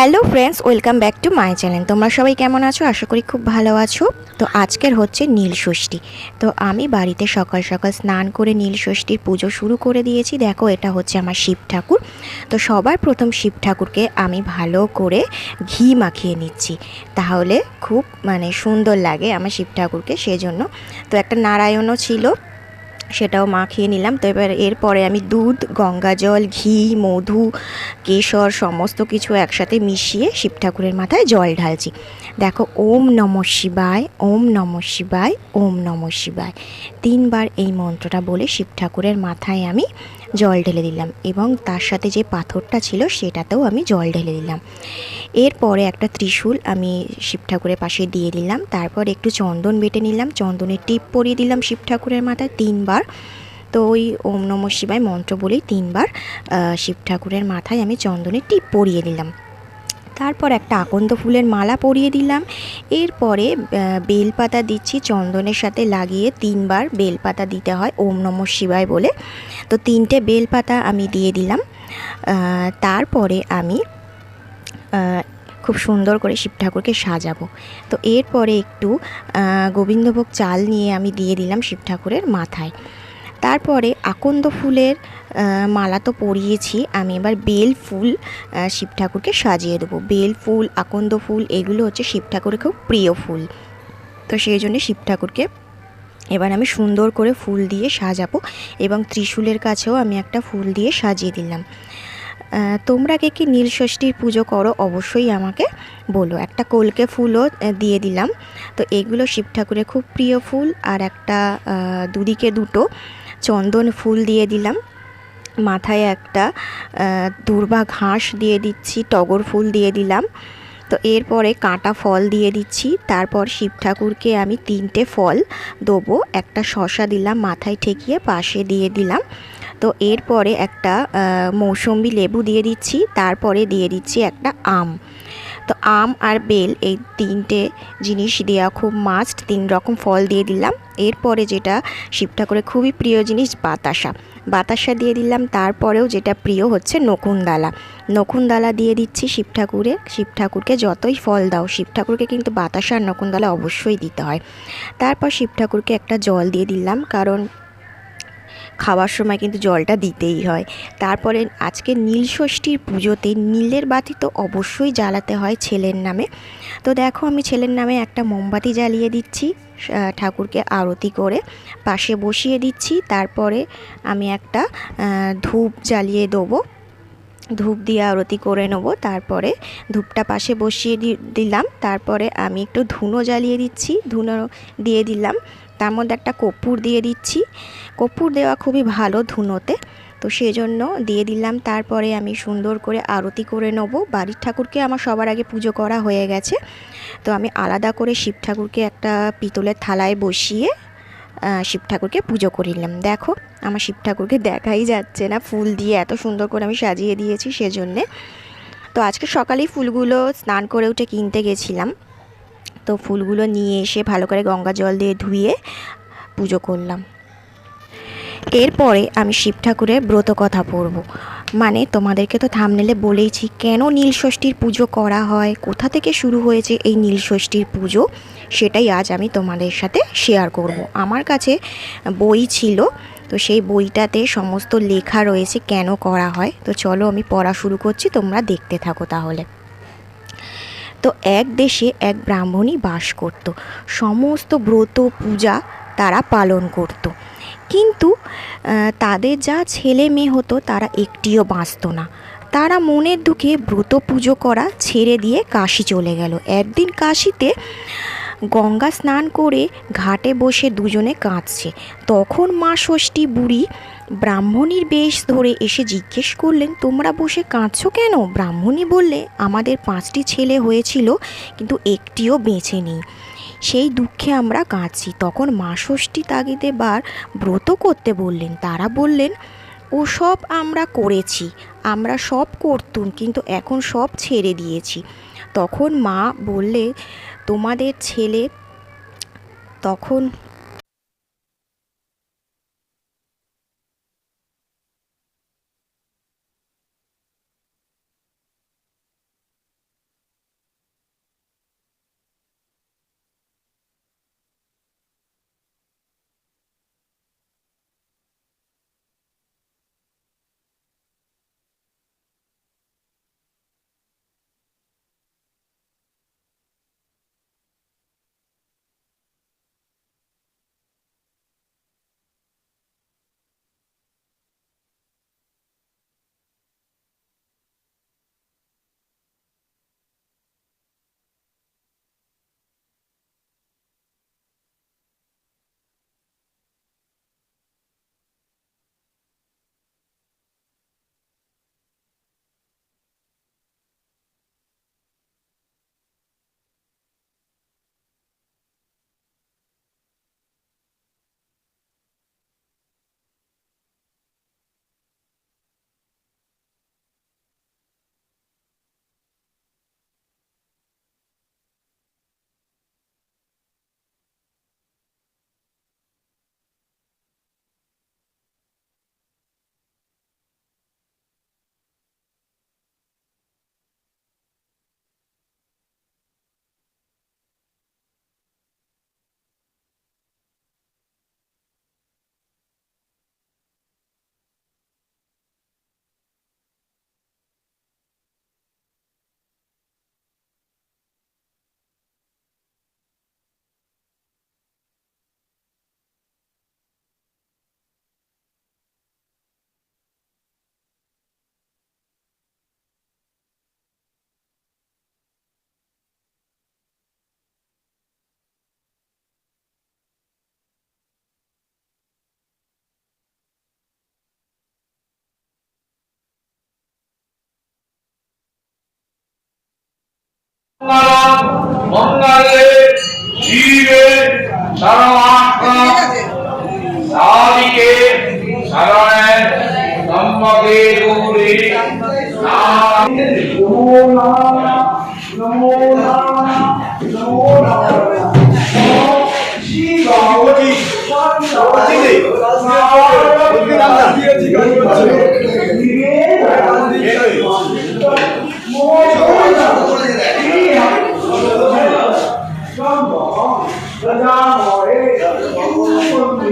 Hello friends, welcome back to my channel. তোমরা সবাই কেমন আছো? আশা করি খুব ভালো আছো। তো আজকের হচ্ছে নীল ষষ্ঠী। তো আমি বাড়িতে সকাল সকাল স্নান করে নীল ষষ্ঠীর পুজো শুরু করে দিয়েছি। দেখো, এটা হচ্ছে আমার শিব ঠাকুর। তো সবার প্রথম শিব ঠাকুরকে আমি ভালো করে ঘি মাখিয়ে নিচ্ছি। তাহলে খুব মানে সুন্দর লাগে আমার শিব ঠাকুরকে, সেজন্য। তো একটা নারায়ণও ছিল। সেটাও মাখিয়ে নিলাম। তো এবার এরপরে আমি দুধ, গঙ্গা জল, ঘি, মধু, কেশর সমস্ত কিছু একসাথে মিশিয়ে শিব ঠাকুরের মাথায় জল ঢালছি। দেখো, ওম নম শিবায়, ওম নম শিবায়, ওম নম শিবায়। তিনবার এই মন্ত্রটা বলে শিব ঠাকুরের মাথায় আমি জল ঢেলে দিলাম এবং তার সাথে যে পাথরটা ছিল সেটাতেও আমি জল ঢেলে দিলাম। এরপরে একটা ত্রিশূল আমি শিব ঠাকুরের পাশে দিয়ে দিলাম তারপর একটু চন্দন বেটে নিলাম। চন্দনের টিপ পরিয়ে দিলাম শিব ঠাকুরের মাথায় তিনবার। তো ওই ওম নম শিবায় মন্ত্র বলেই তিনবার শিব ঠাকুরের মাথায় আমি চন্দনের টিপ পরিয়ে দিলাম তারপর একটা আকন্দ ফুলের মালা পরিয়ে দিলাম। এরপরে বেলপাতা দিচ্ছি। চন্দনের সাথে লাগিয়ে তিনবার বেলপাতা দিতে হয় ওম নম শিবায় বলে। তো তিনটে বেলপাতা আমি দিয়ে দিলাম। তারপরে আমি খুব সুন্দর করে শিব ঠাকুরকে সাজাবো। তো এরপরে একটু গোবিন্দভোগ চাল নিয়ে আমি দিয়ে দিলাম শিব ঠাকুরের মাথায়। তারপরে আকন্দ ফুলের মালা তো পরিয়েছি, আমি এবার বেল ফুল শিব ঠাকুরকে সাজিয়ে দেবো। বেল ফুল, আকন্দ ফুল, এগুলো হচ্ছে শিব ঠাকুরের খুব প্রিয় ফুল। তো সেই জন্য শিব ঠাকুরকে এবার আমি সুন্দর করে ফুল দিয়ে সাজাবো এবং ত্রিশূলের কাছেও আমি একটা ফুল দিয়ে সাজিয়ে দিলাম। তোমরা কে কি নীল ষষ্ঠীর পুজো করো অবশ্যই আমাকে বলো। একটা কলকে ফুলও দিয়ে দিলাম। তো এগুলো শিব ঠাকুরের খুব প্রিয় ফুল। আর একটা দুদিকে দুটো চন্দন ফুল দিয়ে দিলাম। মাথায় একটা দুর্বা ঘাস দিয়ে দিচ্ছি, টগর ফুল দিয়ে দিলাম। তো এরপরে কাঁটা ফল দিয়ে দিচ্ছি। তারপর শিব ঠাকুরকে আমি তিনটে ফল দেবো। একটা শশা দিলাম মাথায় ঠেকিয়ে, পাশে দিয়ে দিলাম। তো এরপরে একটা মৌসম্বি লেবু দিয়ে দিচ্ছি, তারপরে দিয়ে দিচ্ছি একটা আম। তো আম আর বেল এই তিনটে জিনিস দেওয়া খুব মাস্ট তিন রকম ফল দিয়ে দিলাম। এরপরে যেটা শিব ঠাকুরের খুবই প্রিয় জিনিস, বাতাসা। বাতাসা দিয়ে দিলাম, তারপরেও যেটা প্রিয় হচ্ছে নকুনদালা। নকুনদালা দিয়ে দিচ্ছি শিব ঠাকুরে। শিব ঠাকুরকে যতই ফল দাও, শিব ঠাকুরকে কিন্তু বাতাসা আর নকুনদালা অবশ্যই দিতে হয়। তারপর শিব ঠাকুরকে একটা জল দিয়ে দিলাম, কারণ খাওয়ার সময় কিন্তু জলটা দিতেই হয়। তারপরে আজকে নীল ষষ্ঠীর পুজোতে নীলের বাতি তো অবশ্যই জ্বালাতে হয় ছেলের নামে। তো দেখো আমি ছেলের নামে একটা মোমবাতি জ্বালিয়ে দিচ্ছি ঠাকুরকে আরতি করে। পাশে বসিয়ে দিচ্ছি, তারপরে আমি একটা ধূপ জ্বালিয়ে দেবো। ধূপ দিয়ে আরতি করে নেব, তারপরে ধূপটা পাশে বসিয়ে দিলাম। তারপরে আমি একটু ধুনো জ্বালিয়ে দিচ্ছি, ধুনো দিয়ে দিলাম। তার মধ্যে একটা কর্পূর দিয়ে দিচ্ছি। কর্পূর দেওয়া খুবই ভালো ধুনোতে। তো সেই জন্য দিয়ে দিলাম। তারপরে আমি সুন্দর করে আরতি করে নেব। বাড়ির ঠাকুরকে আমার সবার আগে পুজো করা হয়ে গেছে। তো আমি আলাদা করে শিব ঠাকুরকে একটা পিতলের থালায় বসিয়ে শিব ঠাকুরকে পুজো করে নিলাম। দেখো, আমার শিব ঠাকুরকে দেখাই যাচ্ছে না ফুল দিয়ে। এত সুন্দর করে আমি সাজিয়ে দিয়েছি সেজন্যে। তো আজকে সকালেই ফুলগুলো স্নান করে উঠে কিনতে গেছিলাম। তো ফুলগুলো নিয়ে এসে ভালো করে গঙ্গা জল দিয়ে ধুয়ে পুজো করলাম। এরপরে আমি শিব ঠাকুরের ব্রত কথা পড়ব। মানে তোমাদেরকে তো থামনেলে বলেইছি, কেন নীলষষ্ঠীর পুজো করা হয়? কোথা থেকে শুরু হয়েছে এই নীলষষ্ঠীর পুজো? সেটাই আজ আমি তোমাদের সাথে শেয়ার করব। আমার কাছে বই ছিল, তো সেই বইটাতে সমস্ত লেখা রয়েছে, কেন করা হয়? তো চলো আমি পড়া শুরু করছি, তোমরা দেখতে থাকো তাহলে। তো এক দেশে এক ব্রাহ্মণী বাস করত। সমস্ত ব্রত পূজা তারা পালন করত। কিন্তু তাদের যা ছেলে মেয়ে হতো তারা একটিও বাঁচত না। তারা মনের দুঃখে ব্রত পুজো করা ছেড়ে দিয়ে কাশি চলে গেল। একদিন কাশিতে গঙ্গা স্নান করে ঘাটে বসে দুজনে কাঁদছে। তখন মা ষষ্ঠী বুড়ি ব্রাহ্মণীর বেশ ধরে এসে জিজ্ঞেস করলেন, তোমরা বসে কাঁদছো কেন? ব্রাহ্মণী বললে, আমাদের পাঁচটি ছেলে হয়েছিল, কিন্তু একটিও বেঁচে নেই। সেই দুঃখে আমরা কাঁদছি। তখন মা ষষ্ঠী তাগিদে বার ব্রত করতে বললেন। তারা বললেন, ও সব আমরা করেছি, আমরা সব করতুম, কিন্তু এখন সব ছেড়ে দিয়েছি। তখন মা বললে, তোমাদের ছেলে তখন মঙ্গলে জীবে সর্বাত্ম সাদিকে শরণে সম্মকে গৌরী নাম